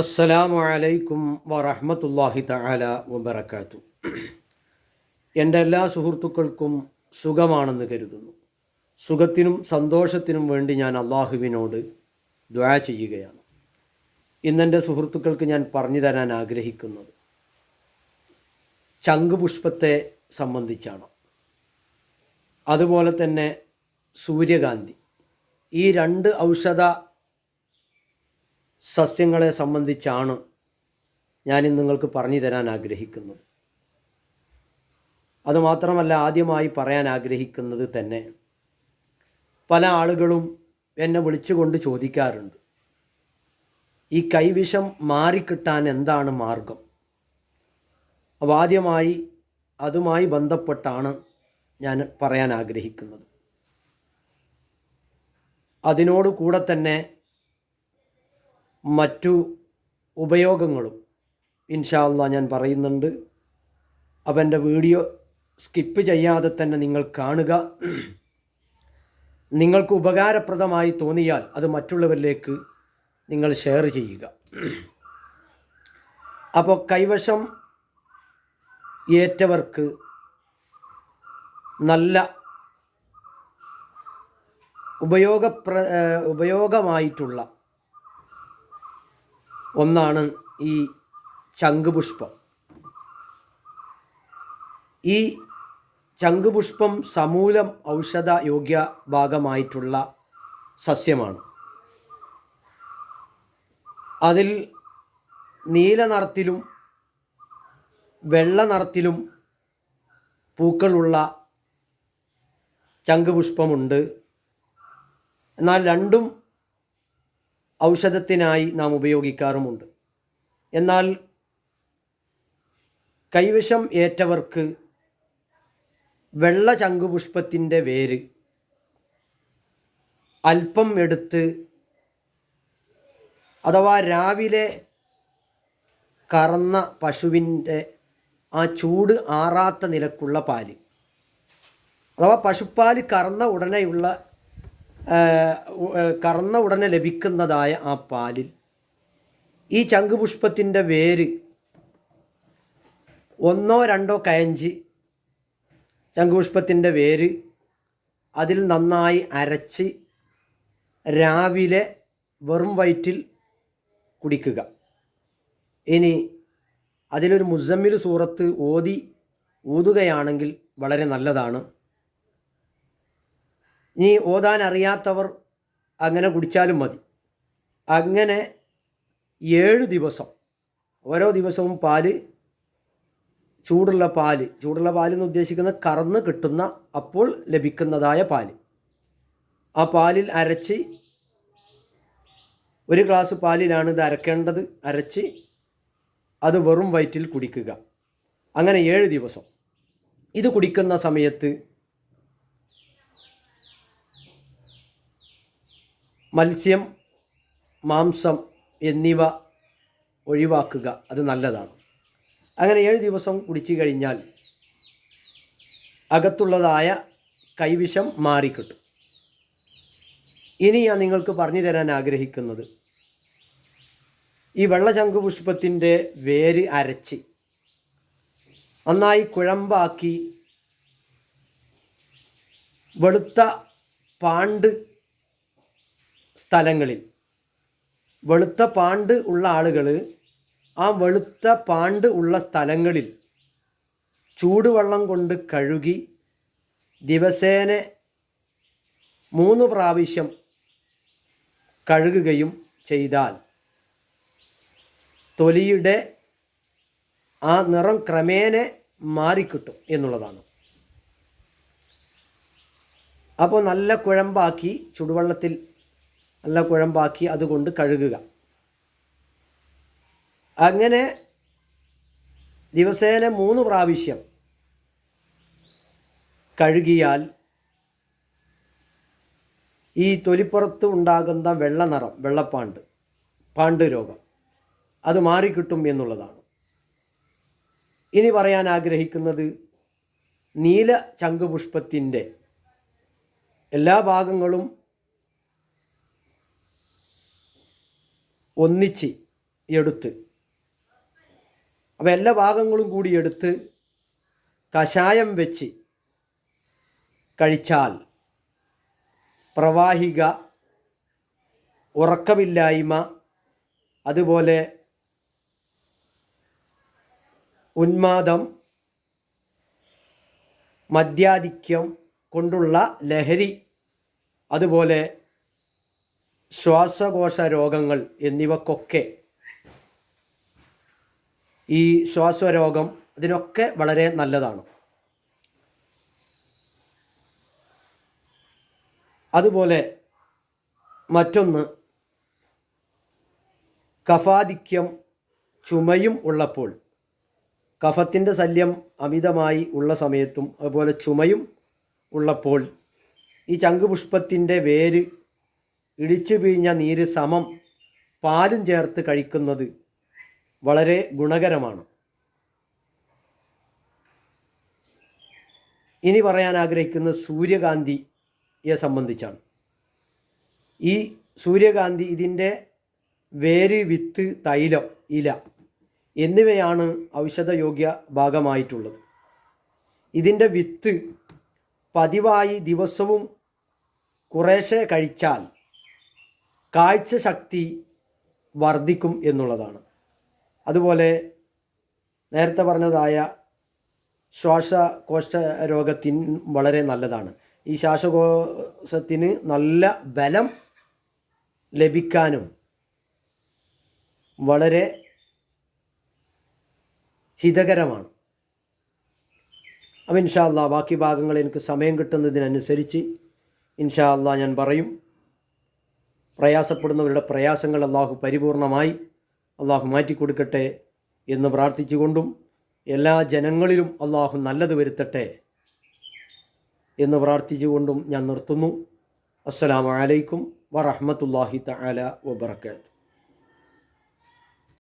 അസ്സലാമു അലൈക്കും വറഹ്മത്തുള്ളാഹി തആല വബറകാത്തു എന്റെ എല്ലാ സുഹൃത്തുക്കൾക്കും സുഖമാണെന്ന് കരുതുന്നു. സുഖത്തിനും സന്തോഷത്തിനും വേണ്ടി ഞാൻ അള്ളാഹുവിനോട് ദ്വാ ചെയ്യുകയാണ്. ഇന്നെന്റെ സുഹൃത്തുക്കൾക്ക് ഞാൻ പറഞ്ഞു തരാൻ ആഗ്രഹിക്കുന്നത് ചങ്കുപുഷ്പത്തെ സംബന്ധിച്ചാണ്. അതുപോലെ തന്നെ സൂര്യകാന്തി. ഈ രണ്ട് ഔഷധ സസ്യങ്ങളെ സംബന്ധിച്ചാണ് ഞാൻ നിങ്ങൾക്ക് പറഞ്ഞു തരാൻ ആഗ്രഹിക്കുന്നത്. അതുമാത്രമല്ല ആദ്യമായി പറയാൻ ആഗ്രഹിക്കുന്നത് തന്നെ പല ആളുകളും എന്നെ വിളിച്ചുകൊണ്ട് ചോദിക്കാറുണ്ട് ഈ കൈവിഷം മാറിക്കിട്ടാൻ എന്താണ് മാർഗം? അപ്പോൾ ആദ്യമായി അതുമായി ബന്ധപ്പെട്ടാണ് ഞാൻ പറയാൻ ആഗ്രഹിക്കുന്നത്. അതിനോട് കൂടെ തന്നെ മറ്റു ഉപയോഗങ്ങളും ഇൻഷാല്ല ഞാൻ പറയുന്നുണ്ട്. അപ്പം എന്റെ വീഡിയോ സ്കിപ്പ് ചെയ്യാതെ തന്നെ നിങ്ങൾ കാണുക. നിങ്ങൾക്ക് ഉപകാരപ്രദമായി തോന്നിയാൽ അത് മറ്റുള്ളവരിലേക്ക് നിങ്ങൾ ഷെയർ ചെയ്യുക. അപ്പോൾ കൈവശം ഏറ്റവർക്ക് നല്ല ഉപയോഗപ്ര ഉപയോഗമായിട്ടുള്ള ഒന്നാണ് ഈ ചങ്കുപുഷ്പം. ഈ ചങ്കുപുഷ്പം സമൂലം ഔഷധ യോഗ്യ ഭാഗമായിട്ടുള്ള സസ്യമാണ്. അതിൽ നീല നിറത്തിലും വെള്ള നിറത്തിലും പൂക്കളുള്ള ചങ്കുപുഷ്പമുണ്ട്. എന്നാൽ രണ്ടും ഔഷധത്തിനായി നാം ഉപയോഗിക്കാറുമുണ്ട്. എന്നാൽ കൈവശം ഏറ്റവർക്ക് വെള്ള ചങ്കുപുഷ്പത്തിന്റെ വേര് അല്പം എടുത്ത് അഥവാ രാവിലെ കറന്ന പശുവിന്റെ ആ ചൂട് ആറാത്ത നിലക്കുള്ള പാൽ. അഥവാ പശുപ്പാൽ കറന്ന ഉടനെയുള്ള കറന്ന ഉടനെ ലഭിക്കുന്നതായ ആ പാലിൽ. ഈ ചങ്കുപുഷ്പത്തിന്റെ വേര് ഒന്നോ രണ്ടോ കയഞ്ച് ചങ്കുപുഷ്പത്തിന്റെ വേര് അതിൽ നന്നായി അരച്ച് രാവിലെ വെറും വയറ്റിൽ കുടിക്കുക. ഇനി അതിലൊരു മുസമ്മിൽ സൂറത്ത് ഓതി ഊതുകയാണെങ്കിൽ വളരെ നല്ലതാണ്. ഇനി ഓതാൻ അറിയാത്തവർ അങ്ങനെ കുടിച്ചാലും മതി. അങ്ങനെ ഏഴ് ദിവസം ഓരോ ദിവസവും പാൽ ചൂടുള്ള പാൽ ചൂടുള്ള പാൽ എന്ന് ഉദ്ദേശിക്കുന്നത് കറന്ന് കിട്ടുന്ന അപ്പോൾ ലഭിക്കുന്നതായ പാൽ. ആ പാലിൽ അരച്ച് ഒരു ഗ്ലാസ് പാലിലാണ് ഇത് അരക്കേണ്ടത്. അരച്ച് അത് വെറും വയറ്റിൽ കുടിക്കുക. അങ്ങനെ ഏഴ് ദിവസം. ഇത് കുടിക്കുന്ന സമയത്ത് മത്സ്യം മാംസം എന്നിവ ഒഴിവാക്കുക. അത് നല്ലതാണ്. അങ്ങനെ ഏഴ് ദിവസം കുടിച്ചു കഴിഞ്ഞാൽ അകത്തുള്ളതായ കൈവിഷം മാറിക്കിട്ടും. ഇനി ഞാൻ നിങ്ങൾക്ക് പറഞ്ഞു തരാൻ ആഗ്രഹിക്കുന്നത്. ഈ വെള്ളശംഖു പുഷ്പത്തിന്റെ വേര് അരച്ച് നന്നായി കുഴമ്പാക്കി വെളുത്ത പാണ്ട് സ്ഥലങ്ങളിൽ. വെളുത്ത പാണ്ട് ഉള്ള ആളുകൾ ആ വെളുത്ത പാണ്ട് ഉള്ള സ്ഥലങ്ങളിൽ ചൂടുവെള്ളം കൊണ്ട് കഴുകി ദിവസേന മൂന്ന് പ്രാവശ്യം കഴുകുകയും ചെയ്താൽ തൊലിയുടെ ആ നിറം ക്രമേണ മാറിക്കിട്ടും എന്നുള്ളതാണ്. അപ്പോൾ നല്ല കുഴമ്പാക്കി ചുടുവെള്ളത്തിൽ നല്ല കുഴമ്പാക്കി അതുകൊണ്ട് കഴുകുക. അങ്ങനെ ദിവസേന മൂന്ന് പ്രാവശ്യം കഴുകിയാൽ ഈ തൊലിപ്പുറത്ത് ഉണ്ടാകുന്ന വെള്ള നിറം വെള്ളപ്പാണ്ട് പാണ്ട് രോഗം അത് മാറിക്കിട്ടും എന്നുള്ളതാണ്. ഇനി പറയാൻ ആഗ്രഹിക്കുന്നത് നീല ചങ്കുപുഷ്പത്തിന്റെ എല്ലാ ഭാഗങ്ങളും ഒന്നിച്ച് എടുത്ത്. അപ്പോൾ എല്ലാ ഭാഗങ്ങളും കൂടി എടുത്ത് കഷായം വെച്ച് കഴിച്ചാൽ പ്രവാഹിക ഉറക്കമില്ലായ്മ അതുപോലെ ഉന്മാദം മദ്യാധിക്യം കൊണ്ടുള്ള ലഹരി അതുപോലെ ശ്വാസകോശ രോഗങ്ങൾ എന്നിവക്കൊക്കെ ഈ ശ്വാസരോഗം അതിനൊക്കെ വളരെ നല്ലതാണ്. അതുപോലെ മറ്റൊന്ന് കഫാധിക്യം ചുമയും ഉള്ളപ്പോൾ കഫത്തിന്റെ ശല്യം അമിതമായി ഉള്ള സമയത്തും അതുപോലെ ചുമയും ഉള്ളപ്പോൾ ഈ ചങ്കുപുഷ്പത്തിന്റെ വേര് ഇടിച്ചു പിഴിഞ്ഞ നീര് സമം പാലും ചേർത്ത് കഴിക്കുന്നത് വളരെ ഗുണകരമാണ്. ഇനി പറയാൻ ആഗ്രഹിക്കുന്ന സൂര്യകാന്തിയെ സംബന്ധിച്ചാണ്. ഈ സൂര്യകാന്തി ഇതിന്റെ വേര് വിത്ത് തൈലം ഇല എന്നിവയാണ് ഔഷധയോഗ്യ ഭാഗമായിട്ടുള്ളത്. ഇതിന്റെ വിത്ത് പതിവായി ദിവസവും കുറേശ്ശെ കഴിച്ചാൽ കാഴ്ച ശക്തി വർദ്ധിക്കും എന്നുള്ളതാണ്. അതുപോലെ നേരത്തെ പറഞ്ഞതായ ശ്വാസകോശ രോഗത്തിന് വളരെ നല്ലതാണ്. ഈ ശ്വാസകോശത്തിന് നല്ല ബലം ലഭിക്കാനും വളരെ ഹിതകരമാണ്. അപ്പം ഇൻഷാ അല്ലാ ബാക്കി ഭാഗങ്ങൾ എനിക്ക് സമയം കിട്ടുന്നതിനനുസരിച്ച് ഇൻഷാ അല്ലാ ഞാൻ പറയും. പ്രയാസപ്പെടുന്നവരുടെ പ്രയാസങ്ങൾ അള്ളാഹു പരിപൂർണമായി അള്ളാഹു മാറ്റിക്കൊടുക്കട്ടെ എന്ന് പ്രാർത്ഥിച്ചുകൊണ്ടും എല്ലാ ജനങ്ങളിലും അള്ളാഹു നല്ലത് വരുത്തട്ടെ എന്ന് പ്രാർത്ഥിച്ചുകൊണ്ടും ഞാൻ നിർത്തുന്നു. അസ്സലാമു അലൈക്കും വറഹ്മത്തുള്ളാഹി തആല വബറകാതുഹു.